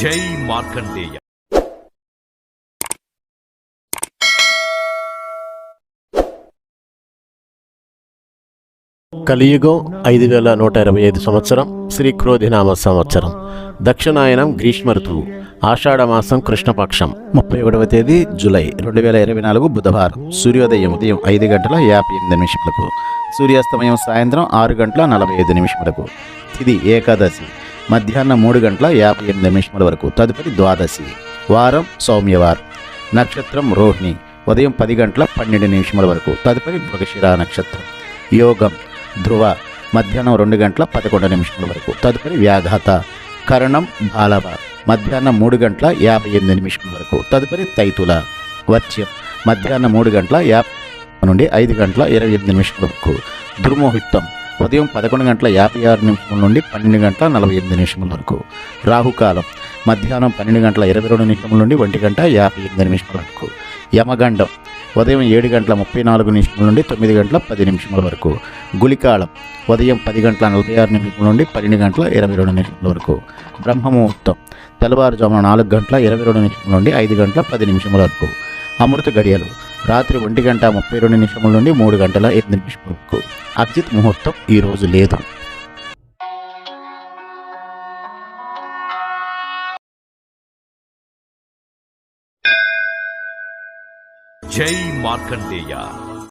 జై మార్కండేయ. కలియుగం ఐదు వేల నూట ఇరవై ఐదు సంవత్సరం శ్రీ క్రోధినామ సంవత్సరం. దక్షిణాయనం గ్రీష్మ ఋతువు ఆషాఢమాసం కృష్ణపక్షం. ముప్పై ఒకటవ తేదీ జూలై రెండు వేల ఇరవై నాలుగు బుధవారం సూర్యోదయం ఉదయం ఐదు గంటల యాభై ఎనిమిది నిమిషములకు సూర్యాస్తమయం సాయంత్రం ఆరు గంటల నలభై ఐదు నిమిషములకు. ఇది ఏకాదశి మధ్యాహ్నం మూడు గంటల యాభై ఎనిమిది నిమిషముల వరకు. తదుపరి ద్వాదశి వారం సౌమ్యవారం. నక్షత్రం రోహిణి. ఉదయం పది గంటల పన్నెండు నిమిషముల వరకు. తదుపరి మృగశిర నక్షత్రం. యోగం ధ్రువ. మధ్యాహ్నం రెండు గంటల పదకొండు నిమిషముల వరకు. తదుపరి వ్యాఘాత. కరణం బాలవ. మధ్యాహ్నం మూడు గంటల యాభై ఎనిమిది నిమిషముల వరకు. తదుపరి తైతుల. వర్చ్యం మధ్యాహ్నం మూడు గంటల యాభై నుండి ఐదు గంటల ఇరవై ఎనిమిది నిమిషముల వరకు. దుర్మోహిత్తం ఉదయం పదకొండు గంటల యాభై ఆరు నిమిషముల నుండి పన్నెండు గంటల నలభై ఎనిమిది నిమిషముల వరకు. రాహుకాలం మధ్యాహ్నం పన్నెండు గంటల ఇరవై రెండు నిమిషముల నుండి ఒంటి గంట యాభై ఎనిమిది నిమిషముల వరకు. యమగండం ఉదయం ఏడు గంటల ముప్పై నాలుగు నిమిషముల నుండి తొమ్మిది గంటల పది నిమిషముల వరకు. గులికాలం ఉదయం పది గంటల నలభై ఆరు నిమిషముల నుండి పన్నెండు గంటల ఇరవై రెండు నిమిషముల వరకు. బ్రహ్మముహూర్తం తెల్లవారుజామున నాలుగు గంటల ఇరవై రెండు నిమిషముల నుండి ఐదు గంటల పది నిమిషముల వరకు. అమృత గడియలు రాత్రి ఒంటి గంట ముప్పై రెండు నిమిషముల నుండి మూడు గంటల ఎనిమిది నిమిషం వరకు. అభిజిత్ ముహూర్తం ఈ రోజు లేదు. జై మార్కండేయ.